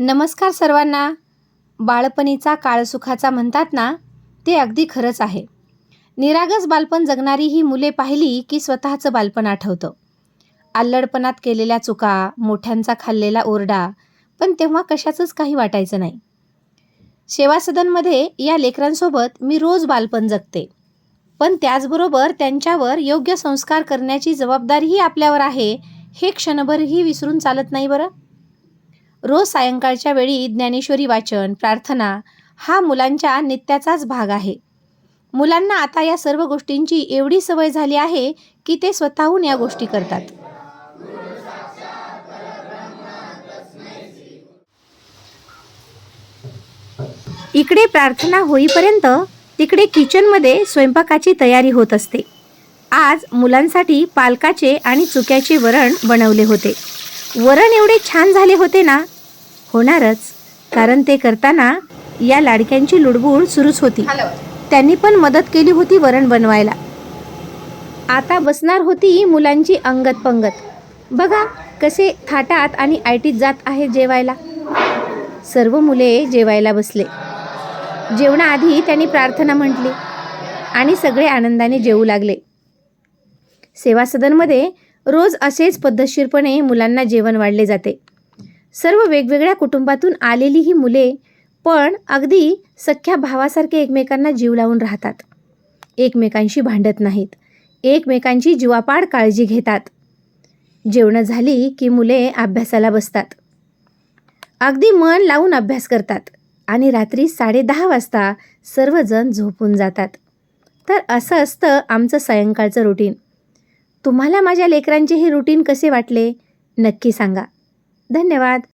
नमस्कार सर्वांना. बाळपणीचा काळसुखाचा म्हणतात ना ते अगदी खरंच आहे. निरागस बालपण जगणारी ही मुले पाहिली की स्वतःचं बालपण आठवतं. आल्लडपणात केलेल्या चुका मोठ्यांचा खाल्लेला ओरडा पण तेव्हा कशाचंच काही वाटायचं नाही. सेवासदनमध्ये या लेकरांसोबत मी रोज बालपण जगते. पण त्याचबरोबर त्यांच्यावर योग्य संस्कार करण्याची जबाबदारीही आपल्यावर आहे हे क्षणभरही विसरून चालत नाही बरं? रोज सायंकाळच्या वेळी ज्ञानेश्वरी वाचन प्रार्थना हा मुलांच्या नित्याचाच भाग आहे. मुलांना आता या सर्व गोष्टींची एवढी सवय झाली आहे की ते स्वतःहून या गोष्टी करतात. इकडे प्रार्थना होईपर्यंत तिकडे किचनमध्ये स्वयंपाकाची तयारी होत असते. आज मुलांसाठी पालकाचे आणि चुक्याचे वरण बनवले होते. वरण एवढे छान झाले होते ना? होणारच. कारण ते करताना या लाडक्यांची लुडबुड सुरूच होती. त्यांनी पण मदत केली होती वरण बनवायला. आता बसणार होती मुलांची अंगत पंगत बघा कसे थाटात आणि आयटीत जात आहेत जेवायला. सर्व मुले जेवायला बसले. जेवणाआधी त्यांनी प्रार्थना म्हटली आणि सगळे आनंदाने जेवू लागले. सेवा सदनमध्ये रोज असेच पद्धतशीरपणे मुलांना जेवण वाढले जाते. सर्व वेगवेगळ्या कुटुंबातून आलेली ही मुले पण अगदी सख्या भावासारखे एकमेकांना जीव लावून राहतात. एकमेकांशी भांडत नाहीत. एकमेकांची जीवापाड काळजी घेतात. जेवणं झाली की मुले अभ्यासाला बसतात. अगदी मन लावून अभ्यास करतात आणि रात्री साडेदहा वाजता सर्वजण झोपून जातात. तर असं असतं आमचं सायंकाळचं रुटीन तुम्हाला माझ्या लेकरांचे हे रुटीन कसे वाटले? नक्की सांगा. धन्यवाद.